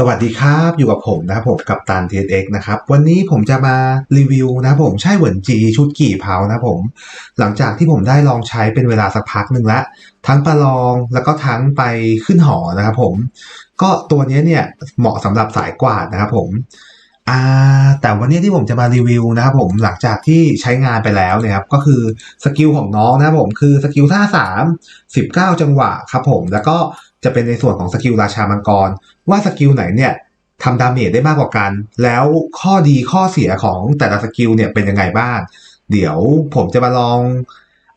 สวัสดีครับ อยู่กับผมนะครับผมกับตัน TX นะครับ วันนี้ผมจะมารีวิวนะผมใช่เหวินจีชุดกี่เผานะผม หลังจากที่ผมได้ลองใช้เป็นเวลาสักพักหนึ่งแล้วทั้งประลองแล้วก็ทั้งไปขึ้นหอนะครับผม ก็ตัวนี้เนี่ยเหมาะสำหรับสายกวาดนะครับผมอ่าแต่วันนี้ที่ผมจะมารีวิวนะครับผมหลังจากที่ใช้งานไปแล้วเนี่ยครับก็คือสกิลของน้องนะครับผมคือสกิลท่าสามสิบเก้าจังหวะครับผมแล้วก็ จะเป็นในส่วนของสกิลราชามังกร ว่าสกิลไหนเนี่ยทำดาเมจได้มากกว่ากัน แล้วข้อดีข้อเสียของแต่ละสกิลเนี่ยเป็นยังไงบ้าง เดี๋ยวผมจะมาลอง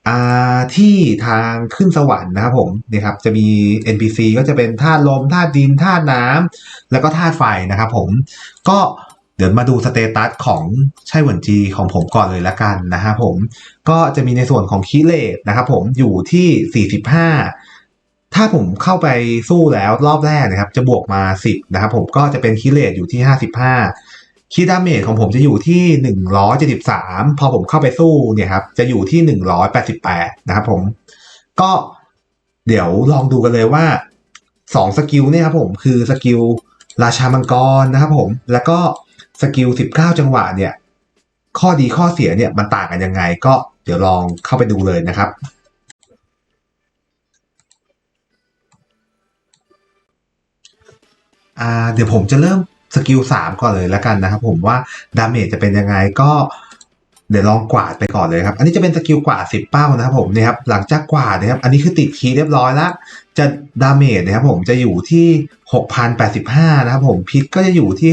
อาที่ทางขึ้นสวรรค์นะครับผมนี่ครับจะมี NPC ก็จะเป็นธาตุลมธาตุดินธาตุน้ำแล้วก็ธาตุไฟนะครับผมก็เดี๋ยวมาดูสเตตัสของใช่หวนจีของผมก่อนเลยละกันนะครับผมก็จะมีในส่วนของคีเลตนะครับผมอยู่ที่ 45 ถ้าผมเข้าไปสู้แล้วรอบแรกนะครับ จะบวกมา 10 นะครับ ผมก็จะเป็นคีเลตอยู่ที่ 55 คีดาเมจของผมจะอยู่ที่ 173 พอผมเข้าไปสู้เนี่ยครับ จะอยู่ที่ 188 นะครับผม ก็เดี๋ยวลองดูกันเลยว่า 2 สกิลเนี่ยครับผมคือสกิลราชามังกรนะครับผม แล้วก็สกิล 19 จังหวะเนี่ย ข้อดีข้อเสียเนี่ยมันต่างกันยังไง ก็เดี๋ยวลองเข้าไปดูเลยนะครับ อ่าเดี๋ยวผมจะเริ่มสกิลสามก่อนเลยแล้วกันนะครับผมว่าดาเมจจะเป็นยังไงก็เดี๋ยวลองกวาดไปก่อนเลยครับ อันนี้จะเป็นสกิลกวาดสิบเป้านะครับผมเนี่ยครับ หลังจากกวาดนะครับ อันนี้คือติดคีย์เรียบร้อยแล้ว จะดาเมจนะครับผมจะอยู่ที่หกพันแปดสิบห้านะครับผม พิษก็จะอยู่ที่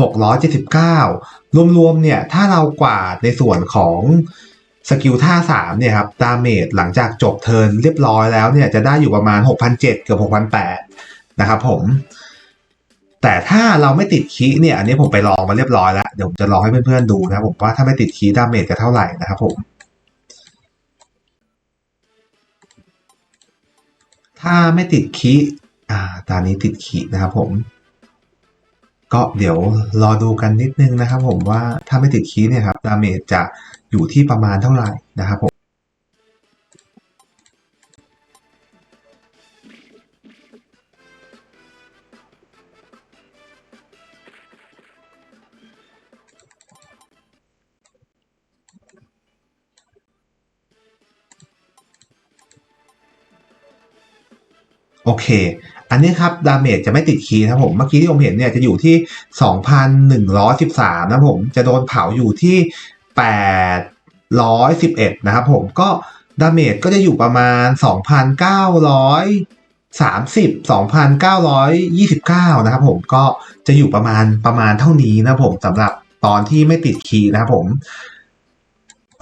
หกร้อยเจ็ดสิบเก้ารวมๆเนี่ย ถ้าเรากวาดในส่วนของสกิลท่าสามเนี่ยครับ ดาเมจหลังจากจบเทิร์นเรียบร้อยแล้วเนี่ย จะได้อยู่ประมาณหกพันเจ็ดเกือบหกพันแปดนะครับผม แต่ถ้าเราไม่ติดคีเนี่ย อันนี้ผมไปลองมาเรียบร้อยแล้ว เดี๋ยวผมจะลองให้เพื่อนๆดูนะผมว่าถ้าไม่ติดคีดาเมจจะเท่าไหร่นะครับผม ถ้าไม่ติดคีอ่า ตอนนี้ติดคีนะครับผม ก็เดี๋ยวรอดูกันนิดนึงนะครับผมว่าถ้าไม่ติดคีเนี่ยครับดาเมจจะอยู่ที่ประมาณเท่าไหร่นะครับผม โอเค อันนี้ครับดาเมจจะไม่ติดคีย์นะผม เมื่อกี้ที่ผมเห็นเนี่ยจะอยู่ที่ 2,113 นะครับผม จะโดนเผาอยู่ที่ 811 นะครับผม ก็ดาเมจก็จะอยู่ประมาณ 2,930 2,929 นะครับผม ก็จะอยู่ประมาณประมาณเท่านี้นะผมสำหรับตอนที่ไม่ติดคีย์นะครับผม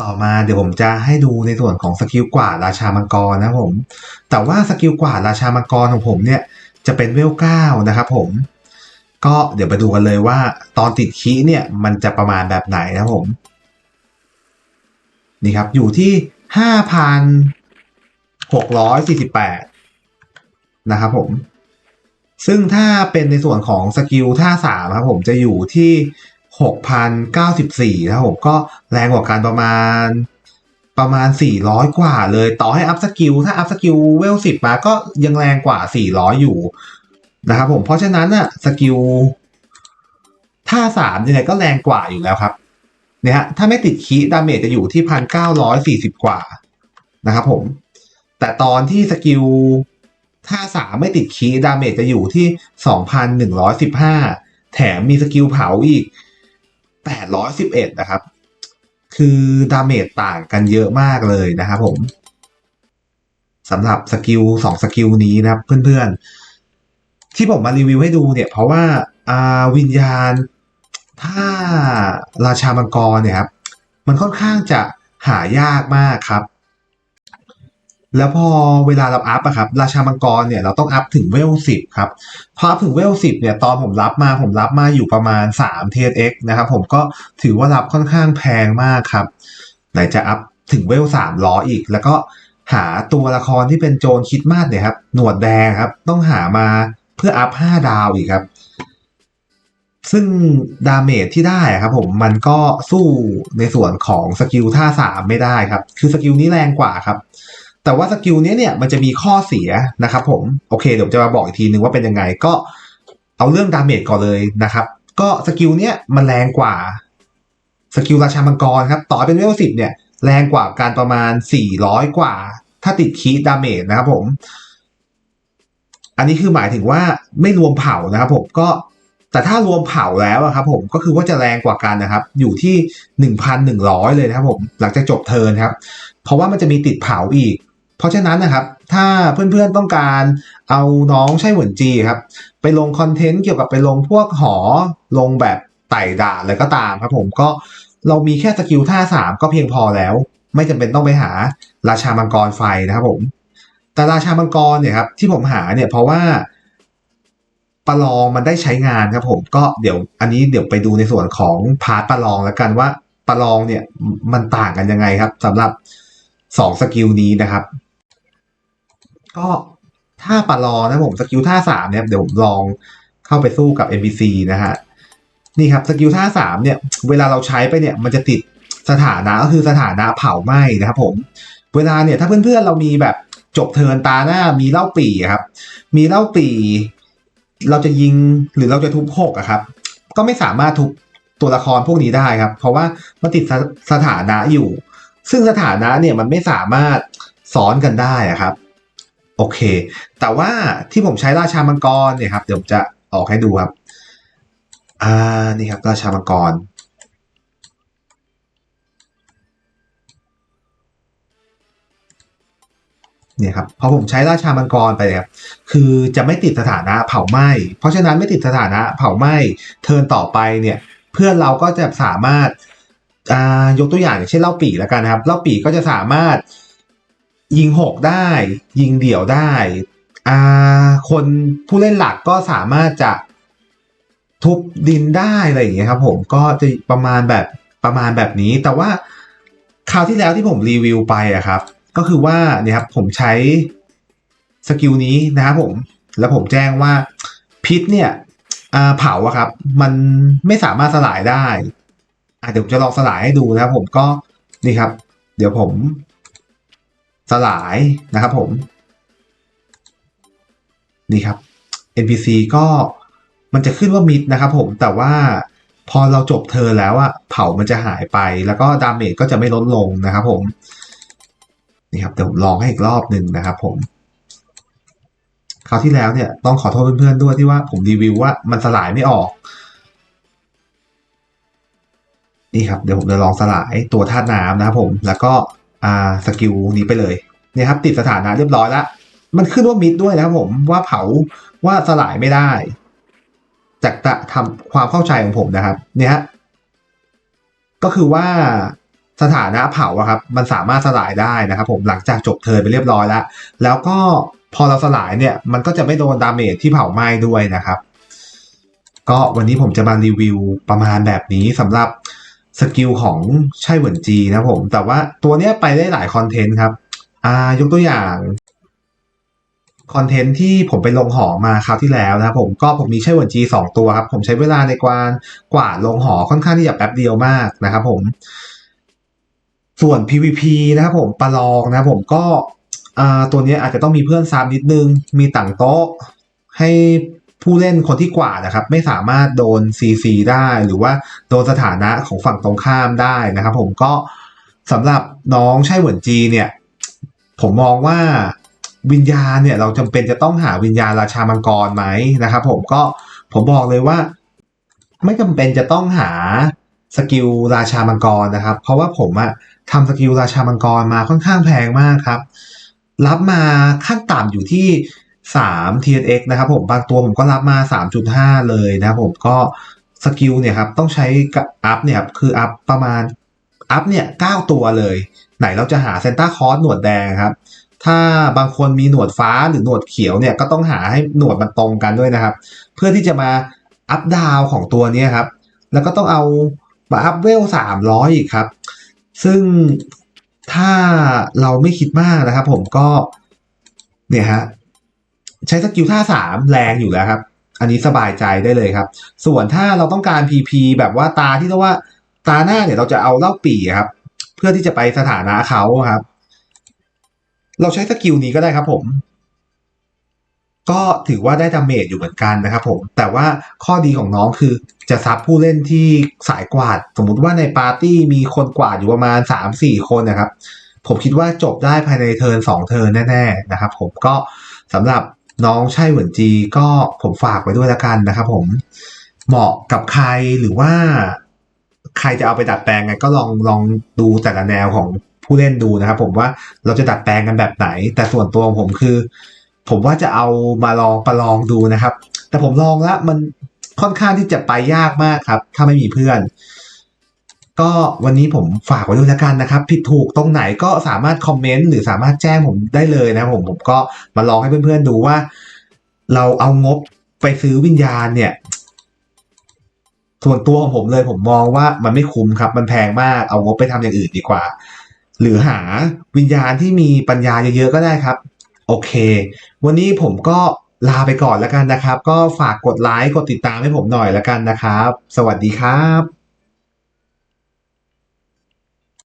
ต่อมาเดี๋ยวผมจะให้ดูในส่วนของสกิลกวาดราชามังกรนะครับผม แต่ว่าสกิลกวาดราชามังกรของผมเนี่ยจะเป็นเวลเก้านะครับผม ก็เดี๋ยวไปดูกันเลยว่า ตอนติดคีเนี่ยมันจะประมาณแบบไหนนะครับผม นี่ครับอยู่ที่ห้าพันหกร้อยสี่สิบแปดนะครับผม ซึ่งถ้าเป็นในส่วนของสกิลท่าสามครับผมจะอยู่ที่ หกพันเก้าสิบสี่นะครับผมก็แรงกว่ากันประมาณประมาณสี่ร้อยกว่าเลย ต่อให้อัพสกิลถ้าอัพสกิลเวลสิบมาก็ยังแรงกว่าสี่ร้อยอยู่นะครับผมเพราะฉะนั้นน่ะสกิลท่าสามยังไงก็แรงกว่าอยู่แล้วครับเนี่ยฮะถ้าไม่ติดคีดาเมจจะอยู่ที่พันเก้าร้อยสี่สิบกว่านะครับผม แต่ตอนที่สกิลท่าสามไม่ติดคีดาเมจจะอยู่ที่สองพันหนึ่งร้อยสิบห้าแถมมีสกิลเผาอีก แปดร้อยสิบเอ็ดนะครับ คือดาเมจต่างกันเยอะมากเลยนะครับผมสำหรับสกิลสองสกิลนี้นะครับเพื่อนๆ ที่ผมมารีวิวให้ดูเนี่ย เพราะว่าอาวิญญาณ ถ้าราชามังกรเนี่ยครับ มันค่อนข้างจะหายากมากครับ แล้วพอเวลาเราอัพอะครับ ราชามังกรเนี่ยเราต้องอัพถึงเวลสิบครับพออัพถึงเวลสิบเนี่ยตอนผมรับมาผมรับมาอยู่ประมาณ3 TSX นะครับผมก็ถือว่ารับค่อนข้างแพงมากครับไหนจะอัพถึงเวลสามล้ออีก แล้วก็หาตัวละครที่เป็นโจรคิดมากเนี่ยครับหนวดแดงครับ ต้องหามาเพื่ออัพห้าดาวอีกครับ ซึ่งดาเมจที่ได้ครับผมมันก็สู้ในส่วนของสกิลท่าสามไม่ได้ครับ คือสกิลนี้แรงกว่าครับ แต่ว่าสกิลนี้เนี่ยมันจะมีข้อเสียนะครับผม โอเคเดี๋ยวจะมาบอกอีกทีนึงว่าเป็นยังไงก็เอาเรื่องดาเมจก่อนเลยนะครับ ก็สกิลเนี้ยมันแรงกว่าสกิลราชามังกรครับ ต่อเป็นเวลสิบเนี่ย แรงกว่าการประมาณ 400 กว่า ถ้าติดคีดดาเมจนะครับผม อันนี้คือหมายถึงว่าไม่รวมเผานะครับผมก็แต่ถ้ารวมเผาแล้วครับผมก็คือว่าจะแรงกว่ากันนะครับ อยู่ที่ 1,100 เลยนะครับผม หลังจากจบเทิร์นครับ เพราะว่ามันจะมีติดเผาอีก เพราะฉะนั้นนะครับ ถ้าเพื่อนๆต้องการเอาน้องใช่หมือนจีครับ ไปลงคอนเทนต์เกี่ยวกับไปลงพวกหอลงแบบไต่ด่านอะไรก็ตามครับผมก็เรามีแค่สกิลท่าสามก็เพียงพอแล้ว ไม่จำเป็นต้องไปหาราชามังกรไฟนะครับผม แต่ราชามังกรเนี่ยครับที่ผมหาเนี่ยเพราะว่าประลองมันได้ใช้งานครับผมก็เดี๋ยวอันนี้เดี๋ยวไปดูในส่วนของพาร์ทประลองแล้วกันว่าประลองเนี่ยมันต่างกันยังไงครับสำหรับสองสกิลนี้นะครับ ก็ถ้าปะลอนะผมสกิลท่าสามเนี่ยเดี๋ยวผมลองเข้าไปสู้กับ NPC นะฮะนี่ครับสกิลท่าสามเนี่ยเวลาเราใช้ไปเนี่ยมันจะติดสถานะก็คือสถานะเผาไหม้นะครับผมเวลาเนี่ยถ้าเพื่อนๆเรามีแบบจบเทินตาหน้ามีเล่าปี่ครับ มีเล่าปี่เราจะยิงหรือเราจะทุบหกอะครับ ก็ไม่สามารถทุบตัวละครพวกนี้ได้ครับ เพราะว่ามันติดสสถานะอยู่ ซึ่งสถานะเนี่ยมันไม่สามารถซ้อนกันได้อะครับ โอเค แต่ว่าที่ผมใช้ราชามังกรเนี่ยครับ เดี๋ยวผมจะออกให้ดูครับ อ่า นี่ครับ ราชามังกร เนี่ยครับ พอผมใช้ราชามังกรไปครับ คือจะไม่ติดสถานะเผาไหม้ เพราะฉะนั้นไม่ติดสถานะเผาไหม้เทิร์นต่อไปเนี่ย เพื่อนเราก็จะสามารถ อ่า ยกตัวอย่างอย่างเช่นเล่าปีแล้วกันนะครับ เล่าปีก็จะสามารถ ยิงหกได้ ยิงเดี่ยวได้อ่าคนผู้เล่นหลักก็สามารถจะทุบดินได้อะไรอย่างเงี้ยครับผมก็จะประมาณแบบประมาณแบบนี้ แต่ว่าคราวที่แล้วที่ผมรีวิวไปอะครับ ก็คือว่าเนี่ยครับผมใช้สกิลนี้นะครับผม แล้วผมแจ้งว่าพิษเนี่ยอาเผาอะครับ มันไม่สามารถสลายได้อะเดี๋ยวผมจะลองสลายให้ดูนะครับผมก็นี่ครับ เดี๋ยวผม สลายนะครับผม นี่ครับ NPC ก็มันจะขึ้นว่ามิดนะครับผมแต่ว่าพอเราจบเธอแล้วอะเผามันจะหายไปแล้วก็ดาเมจก็จะไม่ลดลงนะครับผมนี่ครับเดี๋ยวผมลองให้อีกรอบหนึ่งนะครับผมคราวที่แล้วเนี่ยต้องขอโทษเพื่อนๆด้วยที่ว่าผมรีวิวว่ามันสลายไม่ออก นี่ครับเดี๋ยวผมจะลองสลายตัวธาตุน้ำนะครับผมแล้วก็ อ่าสกิลนี้ไปเลยเนี่ยครับติดสถานะเรียบร้อยแล้วมันขึ้นว่ามิดด้วยนะครับผมว่าเผาว่าสลายไม่ได้ จากจะทำความเข้าใจของผมนะครับ เนี่ยฮะก็คือว่าสถานะเผาครับ มันสามารถสลายได้นะครับ ผมหลังจากจบเทิร์นไปเรียบร้อยแล้ว แล้วก็พอเราสลายเนี่ย มันก็จะไม่โดนดาเมจที่เผาไหม้ด้วยนะครับ ก็วันนี้ผมจะมารีวิวประมาณแบบนี้สำหรับ สกิลของใช่เหวินจีนะผม แต่ว่าตัวเนี้ยไปได้หลายคอนเทนต์ครับ อ่ายกตัวอย่างคอนเทนต์ที่ผมไปลงหอมาคราวที่แล้วนะครับผมก็ผมมีใช่เหวินจีสองตัวครับ ผมใช้เวลาในการกวาดลงหอค่อนข้างที่จะแป๊บเดียวมากนะครับผม ส่วน PVP นะครับผมประลองนะผมก็ตัวเนี้ยอาจจะต้องมีเพื่อนซ้ำนิดนึง มีต่างโต๊ะให้ ผู้เล่นคนที่กวาดนะครับ ไม่สามารถโดน CC ได้หรือว่าโดนสถานะของฝั่งตรงข้ามได้นะครับ ผมก็สำหรับน้องใช่เหวินจีเนี่ย ผมมองว่าวิญญาณเนี่ยเราจำเป็นจะต้องหาวิญญาณราชามังกรไหมนะครับ ผมก็ผมบอกเลยว่า ไม่จำเป็นจะต้องหาสกิลราชามังกรนะครับ เพราะว่าผมอะทำสกิลราชามังกรมาค่อนข้างแพงมากครับ รับมาขั้นต่ำอยู่ที่ 3 TNX นะครับผมบางตัวผมก็รับมา 3.5 เลยนะครับผมก็สกิลเนี่ยครับต้องใช้อัพเนี่ยครับคืออัพประมาณอัพเนี่ย9ตัวเลย ไหนเราจะหาเซนต้าคอร์สหนวดแดงครับ ถ้าบางคนมีหนวดฟ้าหรือหนวดเขียวเนี่ยก็ต้องหาให้หนวดมันตรงกันด้วยนะครับ เพื่อที่จะมาอัพดาวของตัวนี้ครับ แล้วก็ต้องเอามาอัพเวลสามร้อยอีกครับ ซึ่งถ้าเราไม่คิดมากนะครับผมก็เนี่ยฮะ ใช้สกิลท่าสามแรงอยู่แล้วครับ อันนี้สบายใจได้เลยครับ ส่วนถ้าเราต้องการ PP แบบว่าตาที่เรียกว่าตาหน้าเนี่ยเราจะเอาเล่าปี่ครับ เพื่อที่จะไปสถานะเขาครับ เราใช้สกิลนี้ก็ได้ครับผม ก็ถือว่าได้ดาเมจอยู่เหมือนกันนะครับผม แต่ว่าข้อดีของน้องคือจะซับผู้เล่นที่สายกวาด สมมุติว่าในปาร์ตี้มีคนกวาดอยู่ประมาณ 3-4 คนนะครับ ผมคิดว่าจบได้ภายในเทิร์น2เทิร์นแน่ๆนะครับ ผมก็สำหรับ น้องใช่เหวินจีก็ผมฝากไว้ด้วยละกันนะครับผมเหมาะกับใครหรือว่าใครจะเอาไปดัดแปลงไงก็ลองลองดูแต่ละแนวของผู้เล่นดูนะครับผมว่าเราจะดัดแปลงกันแบบไหน แต่ส่วนตัวของผมคือ ผมว่าจะเอามาลองประลองดูนะครับ แต่ผมลองแล้วมันค่อนข้างที่จะไปยากมากครับ ถ้าไม่มีเพื่อน ก็วันนี้ผมฝากไว้ด้วยแล้วกันนะครับ ผิดถูกตรงไหนก็สามารถคอมเมนต์หรือสามารถแจ้งผมได้เลยนะผมผมก็มาลองให้เพื่อนๆดูว่า เราเอางบไปซื้อวิญญาณเนี่ย ส่วนตัวของผมเลยผมมองว่ามันไม่คุ้มครับ มันแพงมากเอางบไปทำอย่างอื่นดีกว่า หรือหาวิญญาณที่มีปัญญาเยอะๆก็ได้ครับ โอเค วันนี้ผมก็ลาไปก่อนแล้วกันนะครับ ก็ฝากกดไลค์กดติดตามให้ผมหน่อยแล้วกันนะครับ สวัสดีครับ